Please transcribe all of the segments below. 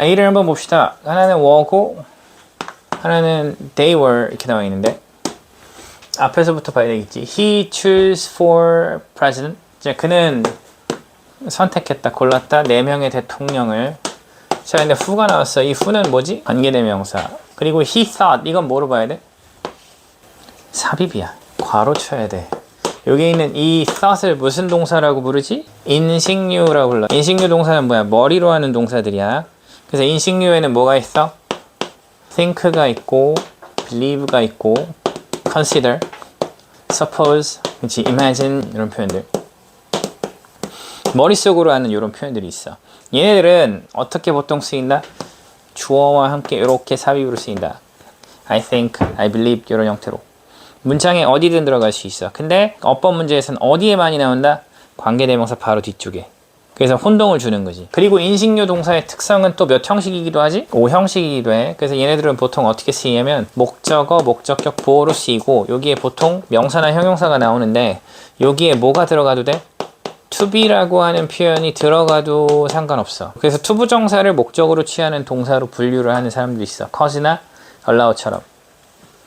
A를 한번 봅시다. 하나는 were고 하나는 they were 이렇게 나와 있는데 앞에서부터 봐야 되겠지. He chose for president. 이제 그는 선택했다, 골랐다. 네 명의 대통령을. 자, 근데 who가 나왔어. 이 who는 뭐지? 관계대명사. 그리고 he thought. 이건 뭐로 봐야 돼? 삽입이야. 괄호 쳐야 돼. 여기 있는 이 thought을 무슨 동사라고 부르지? 인식류라고 불러. 인식류 동사는 뭐야? 머리로 하는 동사들이야. 그래서 인식류에는 뭐가 있어? think가 있고, believe가 있고, consider, suppose, 그렇지, imagine 이런 표현들. 머릿속으로 하는 이런 표현들이 있어. 얘네들은 어떻게 보통 쓰인다? 주어와 함께 이렇게 삽입으로 쓰인다. I think, I believe 이런 형태로. 문장에 어디든 들어갈 수 있어. 근데 어법 문제에서는 어디에 많이 나온다? 관계대명사 바로 뒤쪽에. 그래서 혼동을 주는 거지. 그리고 인식류 동사의 특성은 또 몇 형식이기도 하지? 5형식이기도 해. 그래서 얘네들은 보통 어떻게 쓰이냐면 목적어, 목적격 보호로 쓰이고 여기에 보통 명사나 형용사가 나오는데 여기에 뭐가 들어가도 돼? to be라고 하는 표현이 들어가도 상관없어. 그래서 투부정사를 목적으로 취하는 동사로 분류를 하는 사람도 있어. cause나 allow처럼.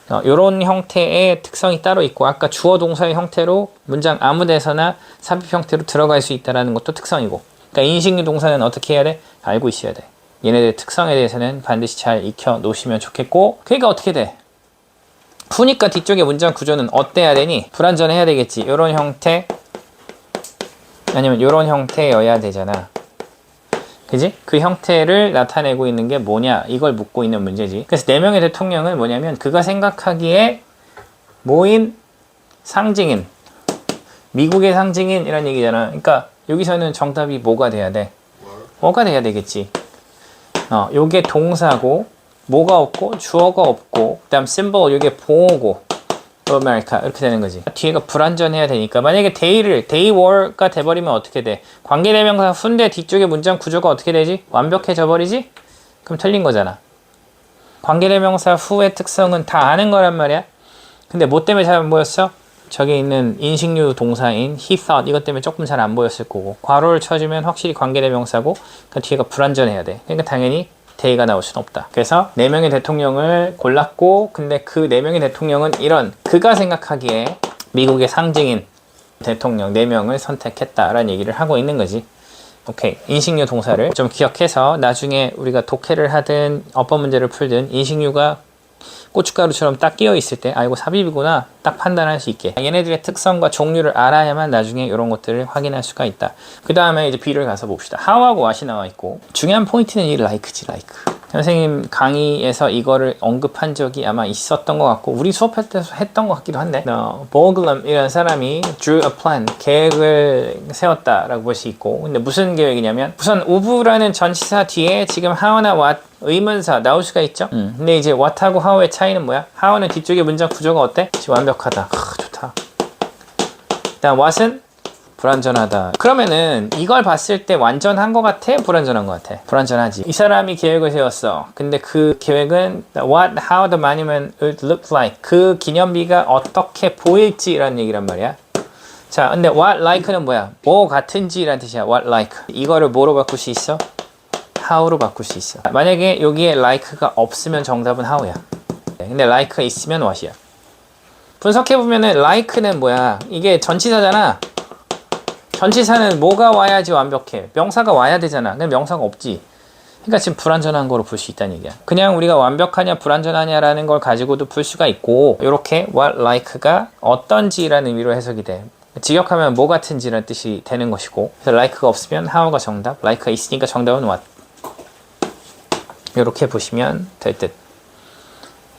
어, 이런 형태의 특성이 따로 있고 아까 주어 동사의 형태로 문장 아무 데서나 삽입 형태로 들어갈 수 있다는 것도 특성이고 그러니까 인식류 동사는 어떻게 해야 돼? 알고 있어야 돼. 얘네들 특성에 대해서는 반드시 잘 익혀 놓으시면 좋겠고 그러니까 어떻게 돼? 푸니까 뒤쪽에 문장 구조는 어때야 되니? 불완전해야 되겠지. 이런 형태 아니면 이런 형태여야 되잖아. 그지? 그 형태를 나타내고 있는 게 뭐냐? 이걸 묻고 있는 문제지. 그래서 네 명의 대통령은 뭐냐면 그가 생각하기에 모인 상징인 미국의 상징인이란 얘기잖아. 그러니까 여기서는 정답이 뭐가 돼야 돼? 뭐가 돼야 되겠지. 어, 요게 동사고 뭐가 없고 주어가 없고 그다음 심볼 요게 보호고 아메리카 이렇게 되는 거지. 뒤에가 불완전해야 되니까 만약에 day를 day were가 돼버리면 어떻게 돼? 관계대명사 훈대 뒤쪽에 문장 구조가 어떻게 되지? 완벽해져 버리지? 그럼 틀린 거잖아. 관계대명사 후의 특성은 다 아는 거란 말이야. 근데 뭐 때문에 잘 안 보였어? 저기 있는 인식류 동사인 he thought 이것 때문에 조금 잘 안 보였을 거고 괄호를 쳐주면 확실히 관계대명사고 그 뒤에가 불완전해야 돼. 그러니까 당연히 대의가 나올 수는 없다. 그래서 네 명의 대통령을 골랐고, 근데 그네 명의 대통령은 이런 그가 생각하기에 미국의 상징인 대통령 네 명을 선택했다라는 얘기를 하고 있는 거지. 오케이. 인식류 동사를 좀 기억해서 나중에 우리가 독해를 하든 어법 문제를 풀든 인식류가 고춧가루처럼 딱 끼어 있을 때, 아, 이거 삽입이구나. 딱 판단할 수 있게. 얘네들의 특성과 종류를 알아야만 나중에 이런 것들을 확인할 수가 있다. 그 다음에 이제 B를 가서 봅시다. how하고 what이 나와 있고, 중요한 포인트는 이 like지, like. 선생님 강의에서 이거를 언급한 적이 아마 있었던 것 같고, 우리 수업할 때 했던 것 같기도 한데, 어, 보글럼이라는 사람이 drew a plan, 계획을 세웠다라고 볼 수 있고, 근데 무슨 계획이냐면, 우선 of라는 전치사 뒤에 지금 how나 what 의문사 나올 수가 있죠. 음. 근데 이제 what하고 how의 차이는 뭐야? how는 뒤쪽에 문장 구조가 어때? 지금 완벽하다. 하, 좋다. 일단 what은 불완전하다. 그러면은 이걸 봤을 때 완전한 것 같아? 불완전한 것 같아? 불완전하지. 이 사람이 계획을 세웠어. 근데 그 계획은 what, how the monument would look like. 그 기념비가 어떻게 보일지라는 얘기란 말이야. 자, 근데 what like는 뭐야? 뭐 같은지라는 뜻이야. what like. 이거를 뭐로 바꿀 수 있어? how로 바꿀 수 있어. 만약에 여기에 like가 없으면 정답은 how야. 근데 like가 있으면 what이야. 분석해보면은 like는 뭐야? 이게 전치사잖아. 전치사는 뭐가 와야지 완벽해? 명사가 와야 되잖아. 근데 명사가 없지. 그러니까 지금 불완전한 거로 볼수 있다는 얘기야. 그냥 우리가 완벽하냐 불완전하냐라는 걸 가지고도 풀 수가 있고 이렇게 what like가 어떤지라는 의미로 해석이 돼. 직역하면 뭐 같은지라는 뜻이 되는 것이고 그래서 like가 없으면 how가 정답, like가 있으니까 정답은 what. 이렇게 보시면 될 듯.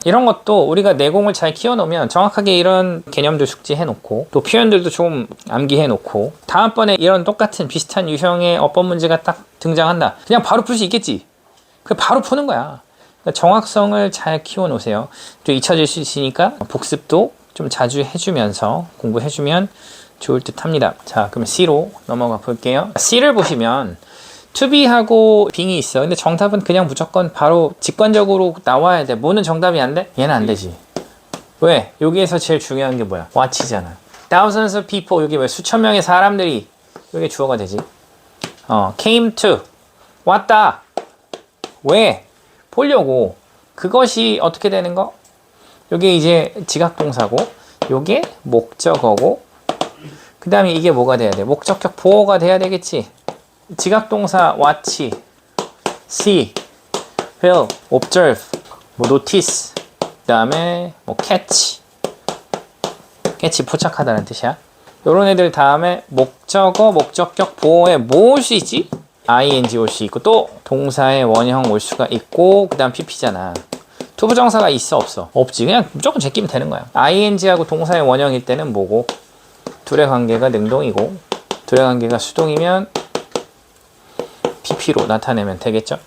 이런 것도 우리가 내공을 잘 키워놓으면 정확하게 이런 개념들 숙지해 놓고 또 표현들도 좀 암기해 놓고 다음번에 이런 똑같은 비슷한 유형의 어법 문제가 딱 등장한다. 그냥 바로 풀 수 있겠지. 그 바로 푸는 거야. 그러니까 정확성을 잘 키워 놓으세요. 또 잊혀질 수 있으니까 복습도 좀 자주 해주면서 공부해주면 좋을 듯 합니다. 자, 그럼 C로 넘어가 볼게요. C를 보시면 be하고 being이 있어. 근데 정답은 그냥 무조건 바로 직관적으로 나와야 돼. 뭐는 정답이 안 돼? 얘는 안 되지. 왜? 여기에서 제일 중요한 게 뭐야? what이잖아. thousands of people 여기 왜 수천 명의 사람들이 여기 주어가 되지. 어, came to 왔다. 왜? 보려고. 그것이 어떻게 되는 거? 요게 이제 지각동사고, 요게 목적어고, 그 다음에 이게 뭐가 돼야 돼? 목적격 보호가 돼야 되겠지? 지각동사 watch, see, feel, observe, 뭐 notice, 그 다음에 뭐 catch, catch 포착하다는 뜻이야. 요런 애들 다음에 목적어, 목적격 보호에 무엇이지? ing 올 수 있고 또 동사의 원형 올 수가 있고 그 다음 pp잖아. 투부정사가 있어 없어? 없지. 그냥 무조건 제끼면 되는 거야. ing하고 동사의 원형일 때는 뭐고 둘의 관계가 능동이고 둘의 관계가 수동이면 pp로 나타내면 되겠죠.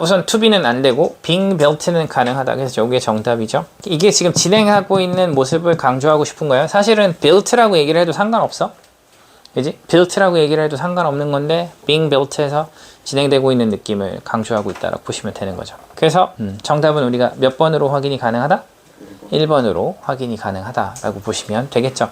우선 to-be는 안 되고 being built는 가능하다. 그래서 이게 정답이죠. 이게 지금 진행하고 있는 모습을 강조하고 싶은 거예요. 사실은 built라고 얘기를 해도 상관없어. 그지? built라고 얘기를 해도 상관없는 건데 being built에서 진행되고 있는 느낌을 강조하고 있다라고 보시면 되는 거죠. 그래서 음, 정답은 우리가 몇 번으로 확인이 가능하다? 1번으로 확인이 가능하다라고 보시면 되겠죠.